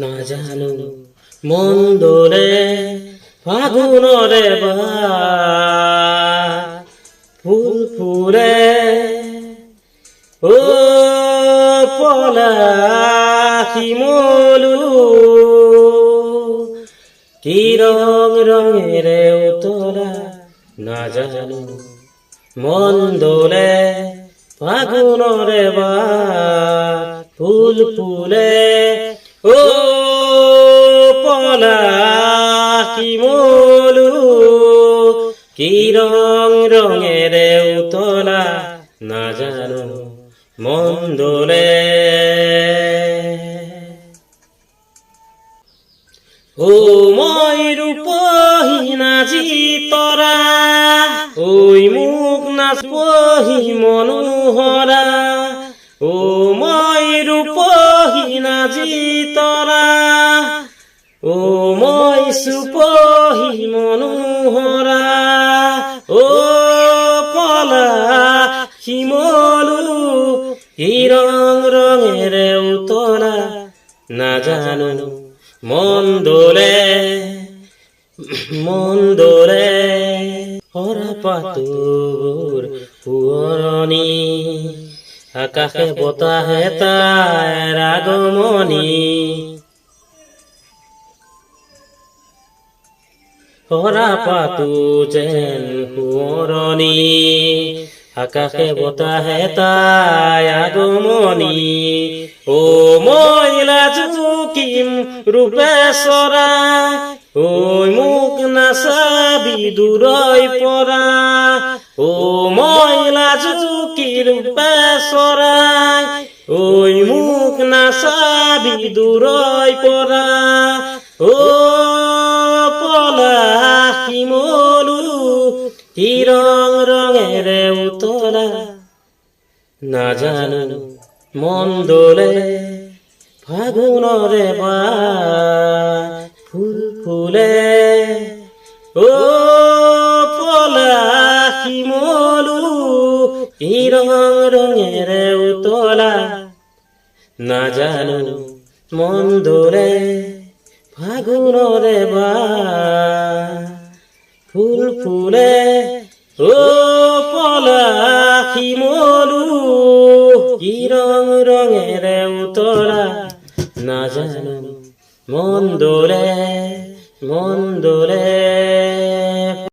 না জানো মন্দরে ফাগুনরে বা ফুল ফুলে, ও পলা মলু কি রং রঙের উতলা না জানো মন্দলে ফাগুনরে বা ফুল ফুলে। ও পলা কি মলু? কি রং রঙের উতলা? না জানো, মন্দলে। ও মই রূপহীনা জি তরা, ওই মুখ নাচ পহি মনোহরা। ও মই রূপহীনা জি তরা ও মই সুপহি মনোহরা। ও পলা শিমলু কি রং রঙের উতলা। না জানো মন্দলে মন্দলে হরা পাতুর পুরনি। আকাশে বতাহে তার আগমনী। হরা পাতু যেন পুরনি আকাশে বতাহে তাই আগমনী। ও মহিলা চুকিম রূপে সরা। ওই মুখ নাচাবি দূরই পৰা ও মহিলা চুকি রূপে চৰাই ওই মুখ নাচাবি দূৰৈ পৰা ও পলা শিমলু কি রং রঙের উতলা। না জানো, মন্দলে ফাগুনরে বা ফুল ফুলে। ও কি রঙের উতলা না জানো মন্দলে ফাগুনরে বা ফুল ফুলে ও পলা শিমলু কি রং রঙের উতলা না জানো মন্দরে মন্দরে